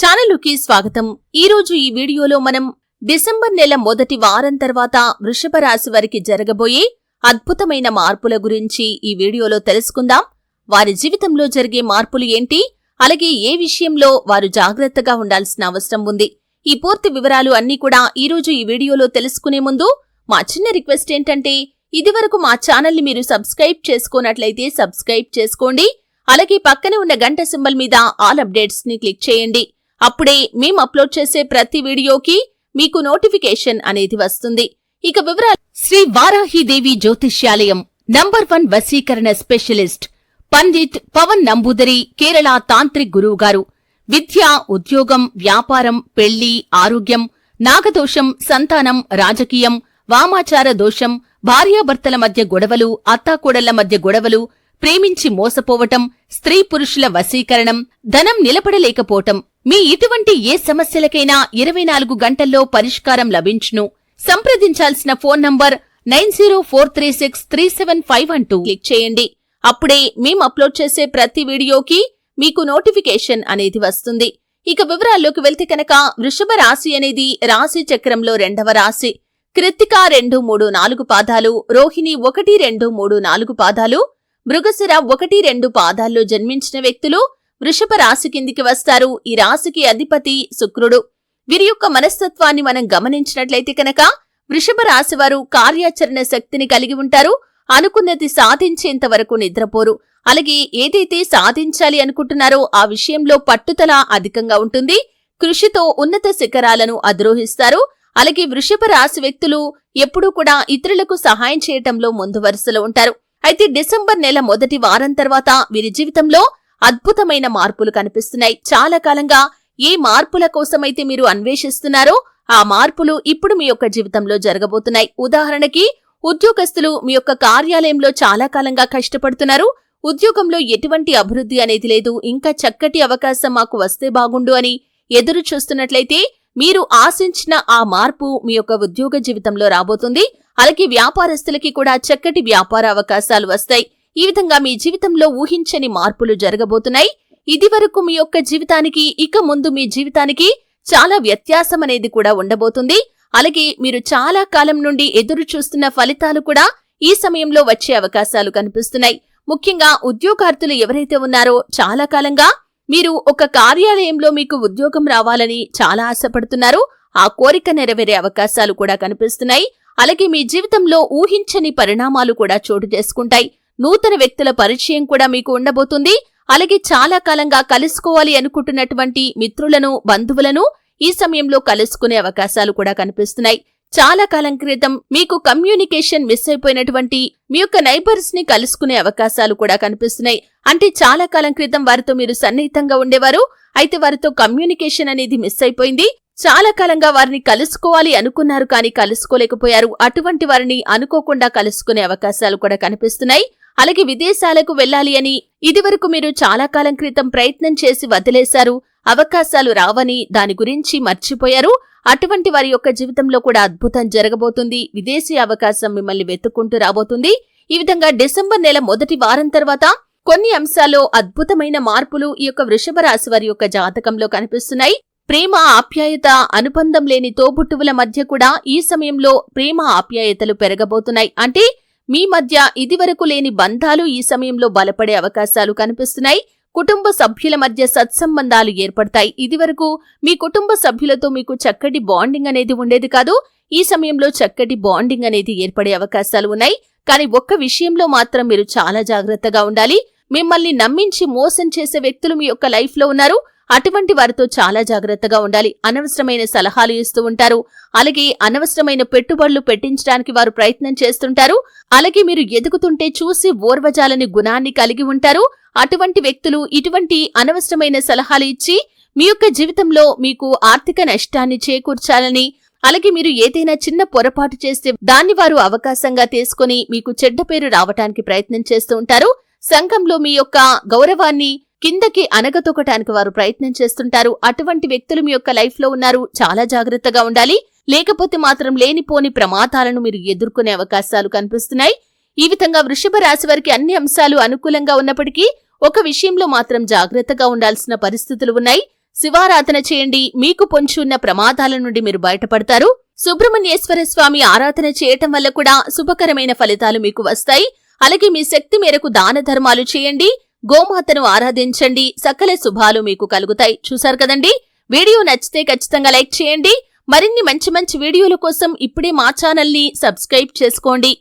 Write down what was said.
ఛానల్కి స్వాగతం. ఈరోజు ఈ వీడియోలో మనం డిసెంబర్ నెల మొదటి వారం తర్వాత వృషభ రాశి వారికి జరగబోయే అద్భుతమైన మార్పుల గురించి ఈ వీడియోలో తెలుసుకుందాం. వారి జీవితంలో జరిగే మార్పులు ఏంటి? అలాగే ఏ విషయంలో వారు జాగ్రత్తగా ఉండాల్సిన అవసరం ఉంది? ఈ పూర్తి వివరాలు అన్నీ కూడా ఈ రోజు ఈ వీడియోలో తెలుసుకునే ముందు మా చిన్న రిక్వెస్ట్ ఏంటంటే ఇదివరకు మా ఛానల్ని మీరు సబ్స్క్రైబ్ చేసుకోనట్లయితే సబ్స్క్రైబ్ చేసుకోండి. అలాగే పక్కనే ఉన్న గంట సింబల్ మీద ఆల్ అప్డేట్స్ని క్లిక్ చేయండి. అప్పుడే మేం అప్లోడ్ చేసే ప్రతి వీడియోకి మీకు నోటిఫికేషన్ అనేది వస్తుంది. ఇక వివరాలు శ్రీ వారాహిదేవి జ్యోతిష్యాలయం నంబర్ వన్ వశీకరణ స్పెషలిస్ట్ పండిత్ పవన్ నంబూదరి కేరళ తాంత్రిక్ గురువు గారు. విద్య ఉద్యోగం వ్యాపారం పెళ్ళి ఆరోగ్యం నాగదోషం సంతానం రాజకీయం వామాచార దోషం భార్యాభర్తల మధ్య గొడవలు అత్తాకోడళ్ళ మధ్య గొడవలు ప్రేమించి మోసపోవటం స్త్రీ పురుషుల వశీకరణం ధనం నిలబడలేకపోవటం మీ ఇటువంటి ఏ సమస్యలకైనా ఇరవై నాలుగు గంటల్లో పరిష్కారం లభించును. సంప్రదించాల్సిన phone number nine zero four three six three seven five one two. Click చేయండి. అప్పుడే మేము అప్లోడ్ చేసే ప్రతి వీడియోకి మీకు నోటిఫికేషన్ అనేది వస్తుంది. ఇక వివరాల్లోకి వెళ్తే కనుక వృషభ రాశి అనేది రాశి చక్రంలో రెండవ రాశి. కృత్తిక రెండు మూడు నాలుగు పాదాలు రోహిణి ఒకటి రెండు మూడు నాలుగు పాదాలు మృగశిర ఒకటి రెండు పాదాల్లో జన్మించిన వ్యక్తులు వృషభ రాశి కిందికి వస్తారు. ఈ రాశికి అధిపతి శుక్రుడు. వీరి యొక్క మనస్తత్వాన్ని మనం గమనించినట్లయితే కనుక వృషభ రాశి వారు కార్యాచరణ శక్తిని కలిగి ఉంటారు. అనుకున్నది సాధించేంత వరకు నిద్రపోరు. అలాగే ఏదైతే సాధించాలి అనుకుంటున్నారో ఆ విషయంలో పట్టుదల అధికంగా ఉంటుంది. కృషితో ఉన్నత శిఖరాలను అధిరోహిస్తారు. అలాగే వృషభ రాశి వ్యక్తులు ఎప్పుడూ కూడా ఇతరులకు సహాయం చేయటంలో ముందు వరుసలో ఉంటారు. అయితే డిసెంబర్ నెల మొదటి వారం తర్వాత వీరి జీవితంలో అద్భుతమైన మార్పులు కనిపిస్తున్నాయి. చాలా కాలంగా ఏ మార్పుల కోసమైతే మీరు అన్వేషిస్తున్నారో ఆ మార్పులు ఇప్పుడు మీ యొక్క జీవితంలో జరగబోతున్నాయి. ఉదాహరణకి ఉద్యోగస్తులు మీ యొక్క కార్యాలయంలో చాలా కాలంగా కష్టపడుతున్నారు. ఉద్యోగంలో ఎటువంటి అభివృద్ధి అనేది లేదు. ఇంకా చక్కటి అవకాశం మాకు వస్తే బాగుండు అని ఎదురు చూస్తున్నట్లయితే మీరు ఆశించిన ఆ మార్పు మీ యొక్క ఉద్యోగ జీవితంలో రాబోతుంది. అలాగే వ్యాపారస్తులకి కూడా చక్కటి వ్యాపార అవకాశాలు వస్తాయి. ఈ విధంగా మీ జీవితంలో ఊహించని మార్పులు జరగబోతున్నాయి. ఇది వరకు మీ యొక్క జీవితానికి ఇక ముందు మీ జీవితానికి చాలా వ్యత్యాసం అనేది కూడా ఉండబోతుంది. అలాగే మీరు చాలా కాలం నుండి ఎదురు చూస్తున్న ఫలితాలు కూడా ఈ సమయంలో వచ్చే అవకాశాలు కనిపిస్తున్నాయి. ముఖ్యంగా ఉద్యోగార్థులు ఎవరైతే ఉన్నారో చాలా కాలంగా మీరు ఒక కార్యాలయంలో మీకు ఉద్యోగం రావాలని చాలా ఆశపడుతున్నారు. ఆ కోరిక నెరవేరే అవకాశాలు కూడా కనిపిస్తున్నాయి. అలాగే మీ జీవితంలో ఊహించని పరిణామాలు కూడా చోటు చేసుకుంటాయి. నూతన వ్యక్తుల పరిచయం కూడా మీకు ఉండబోతుంది. అలాగే చాలా కాలంగా కలుసుకోవాలి అనుకుంటున్నటువంటి మిత్రులను బంధువులను ఈ సమయంలో కలుసుకునే అవకాశాలు కూడా కనిపిస్తున్నాయి. చాలా కాలం క్రితం మీకు కమ్యూనికేషన్ మిస్ అయిపోయినటువంటి మీ యొక్క నైబర్స్ని కలుసుకునే అవకాశాలు కూడా కనిపిస్తున్నాయి. అంటే చాలా కాలం క్రితం వారితో మీరు సన్నిహితంగా ఉండేవారు. అయితే వారితో కమ్యూనికేషన్ అనేది మిస్ అయిపోయింది. చాలా కాలంగా వారిని కలుసుకోవాలి అనుకున్నారు కానీ కలుసుకోలేకపోయారు. అటువంటి వారిని అనుకోకుండా కలుసుకునే అవకాశాలు కూడా కనిపిస్తున్నాయి. అలాగే విదేశాలకు వెళ్ళాలి అని ఇదివరకు మీరు చాలా కాలం క్రితం ప్రయత్నం చేసి వదిలేశారు అవకాశాలు రావని దాని గురించి మర్చిపోయారు. అటువంటి వారి యొక్క జీవితంలో కూడా అద్భుతం జరగబోతుంది. విదేశీ అవకాశం మిమ్మల్ని వెతుక్కుంటూ రాబోతుంది. ఈ విధంగా డిసెంబర్ నెల మొదటి వారం తర్వాత కొన్ని అంశాల్లో అద్భుతమైన మార్పులు ఈ యొక్క వృషభ రాశి వారి యొక్క జాతకంలో కనిపిస్తున్నాయి. ప్రేమ ఆప్యాయత అనుబంధం లేని తోబుట్టువుల మధ్య కూడా ఈ సమయంలో ప్రేమ ఆప్యాయతలు పెరగబోతున్నాయి. అంటే మీ మధ్య ఇదివరకు లేని బంధాలు ఈ సమయంలో బలపడే అవకాశాలు కనిపిస్తున్నాయి. కుటుంబ సభ్యుల మధ్య సత్సంబంధాలు ఏర్పడతాయి. ఇదివరకు మీ కుటుంబ సభ్యులతో మీకు చక్కటి బాండింగ్ అనేది ఉండేది కాదు. ఈ సమయంలో చక్కటి బాండింగ్ అనేది ఏర్పడే అవకాశాలు ఉన్నాయి. కానీ ఒక్క విషయంలో మాత్రం మీరు చాలా జాగ్రత్తగా ఉండాలి. మిమ్మల్ని నమ్మించి మోసం చేసే వ్యక్తులు మీ యొక్క లైఫ్లో ఉన్నారు. అటువంటి వారితో చాలా జాగ్రత్తగా ఉండాలి. అనవసరమైన సలహాలు ఇస్తూ ఉంటారు. అలాగే అనవసరమైన పెట్టుబడులు పెట్టించడానికి వారు ప్రయత్నం చేస్తుంటారు. అలాగే మీరు ఎదుగుతుంటే చూసి ఓర్వజాలని గుణాన్ని కలిగి ఉంటారు. అటువంటి వ్యక్తులు ఇటువంటి అనవసరమైన సలహాలు ఇచ్చి మీ యొక్క జీవితంలో మీకు ఆర్థిక నష్టాన్ని చేకూర్చాలని అలాగే మీరు ఏదైనా చిన్న పొరపాటు చేస్తే దాన్ని వారు అవకాశంగా తీసుకుని మీకు చెడ్డ పేరు రావటానికి ప్రయత్నం చేస్తూ ఉంటారు. సంఘంలో మీ యొక్క గౌరవాన్ని కిందకి అనగతొక్కటానికి వారు ప్రయత్నం చేస్తుంటారు. అటువంటి వ్యక్తులు మీ యొక్క లైఫ్లో ఉన్నారు. చాలా జాగ్రత్తగా ఉండాలి. లేకపోతే మాత్రం లేనిపోని ప్రమాదాలను మీరు ఎదుర్కొనే అవకాశాలు కనిపిస్తున్నాయి. ఈ విధంగా వృషభ రాశి వారికి అన్ని అంశాలు అనుకూలంగా ఉన్నప్పటికీ ఒక విషయంలో మాత్రం జాగ్రత్తగా ఉండాల్సిన పరిస్థితులు ఉన్నాయి. శివారాధన చేయండి. మీకు పొంచి ఉన్న ప్రమాదాల నుండి మీరు బయటపడతారు. సుబ్రహ్మణ్యేశ్వర స్వామి ఆరాధన చేయటం వల్ల కూడా శుభకరమైన ఫలితాలు మీకు వస్తాయి. అలాగే మీ శక్తి మేరకు దాన ధర్మాలు చేయండి గోమాతను ఆరాధించండి సకల శుభాలు మీకు కలుగుతాయి. చూశారు కదండి? వీడియో నచ్చితే ఖచ్చితంగా లైక్ చేయండి. మరిన్ని మంచి మంచి వీడియోల కోసం ఇప్పుడే మా ఛానల్ని సబ్స్క్రైబ్ చేసుకోండి.